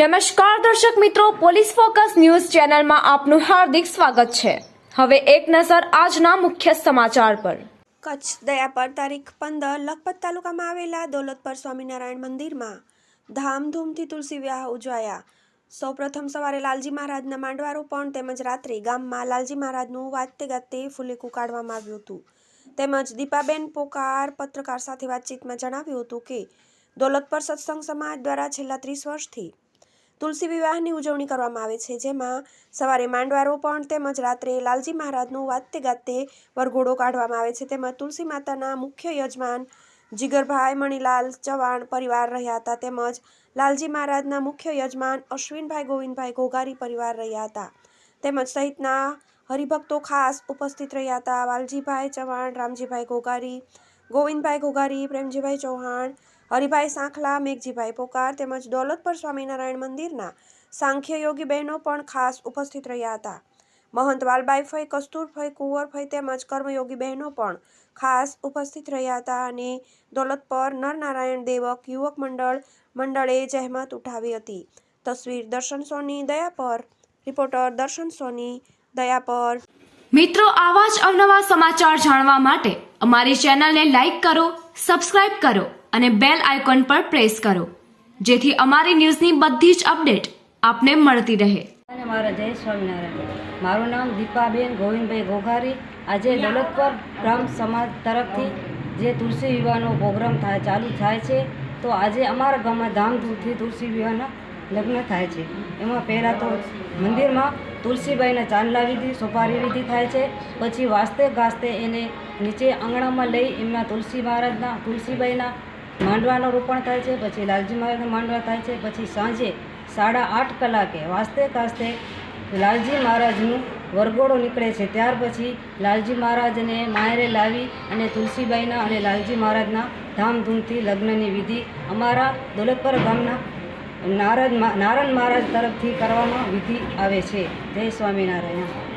નમસ્કાર દર્શક મિત્રો, પોલીસ ફોકસ ન્યૂઝ ચેનલમાં આપનું હાર્દિક સ્વાગત છે. હવે એક નજર આજના મુખ્ય સમાચાર પર. કચ્છ દયા પર તારીખ પંદર લખપત તાલુકામાં આવેલા દોલતપર સ્વામિનારાયણ મંદિરમાં ધામધૂમથી તુલસી વિવાહ ઉજવાયા. સૌપ્રથમ સવારે લાલજી મહારાજના માંડવારોપણ તેમજ રાત્રે ગામમાં લાલજી મહારાજનું વાતે ગાતે ફૂલેકું કાઢવામાં આવ્યું હતું. તેમજ દીપાબેન પોકાર પત્રકાર સાથે વાતચીતમાં જણાવ્યું હતું કે, દોલતપર સત્સંગ સમાજ દ્વારા છેલ્લા ત્રીસ વર્ષથી તુલસી વિવાહની ઉજવણી કરવામાં આવે છે, જેમાં સવારે માંડવા રોપણ તેમજ રાત્રે લાલજી મહારાજનું વાતે ગાતે વરઘોડો કાઢવામાં આવે છે. તેમજ તુલસી માતાના મુખ્ય યજમાન જીગરભાઈ મણીલાલ ચવાણ પરિવાર રહ્યા હતા. તેમજ લાલજી મહારાજના મુખ્ય યજમાન અશ્વિનભાઈ ગોવિંદભાઈ ઘોઘારી પરિવાર રહ્યા હતા. તેમજ સહિતના હરિભક્તો ખાસ ઉપસ્થિત રહ્યા હતા. વાલજીભાઈ ચવાણ રામજીભાઈ ઘોઘારી ગોવિંદભાઈ ઘોઘારી, પ્રેમજીભાઈ ચૌહાણ, હરિભાઈ સાંખલા, મેઘજીભાઈ પોકાર તેમજ દોલતપર સ્વામિનારાયણ મંદિરના સાંખ્ય યોગી બહેનો પણ ખાસ ઉપસ્થિત રહ્યા હતા. મહંત વાલબાઈ ફઈ કસ્તુરફઈ, કુંવરફઈ તેમજ કર્મયોગી બહેનો પણ ખાસ ઉપસ્થિત રહ્યા હતા અને દોલતપર નરનારાયણ દેવક યુવક મંડળ, મંડળે જહેમત ઉઠાવી હતી. તસવીર દર્શન સોની દયા પર રિપોર્ટર દર્શન સોની દયા પર મિત્રો, આવા જ અવનવા સમાચાર જાણવા માટે અમારી ચેનલને લાઈક કરો, સબસ્ક્રાઇબ કરો અને બેલ આઇકોન પર પ્રેસ કરો, જેથી અમારી ન્યૂઝની બધી જ અપડેટ આપને મળતી રહે. અને મારા જય સ્વામિનારાયણ. મારું નામ દીપાબેન ગોવિંદભાઈ ગોઘારી આજે દોલતપર ગ્રામ સમાજ તરફથી જે તુલસી વિવાહનો પ્રોગ્રામ થાય ચાલુ થાય છે, તો આજે અમારા ગામમાં ધામધૂમથી તુલસી વિવાહના લગ્ન થાય છે. એમાં પહેલાં તો મંદિરમાં તુલસીબાઈના ચાંદલા વિધિ સોપારી વિધિ થાય છે. પછી વાસ્તે ગાસ્તે એને નીચે આંગણામાં લઈ એમના તુલસી મહારાજના, તુલસીબાઈના માંડવાનું રોપણ થાય છે. પછી લાલજી મહારાજના માંડવા થાય છે. પછી સાંજે સાડા આઠ કલાકે વાસ્તે કાસ્તે લાલજી મહારાજનું વરઘોડો નીકળે છે. ત્યાર પછી લાલજી મહારાજને માયરે લાવી અને તુલસીબાઈના અને લાલજી મહારાજના ધામધૂમથી લગ્નની વિધિ અમારા દોલતપર ગામના નારદ નારાયણ મહારાજ તરફથી કરવામાં વિધિ આવે છે. જય સ્વામિનારાયણ.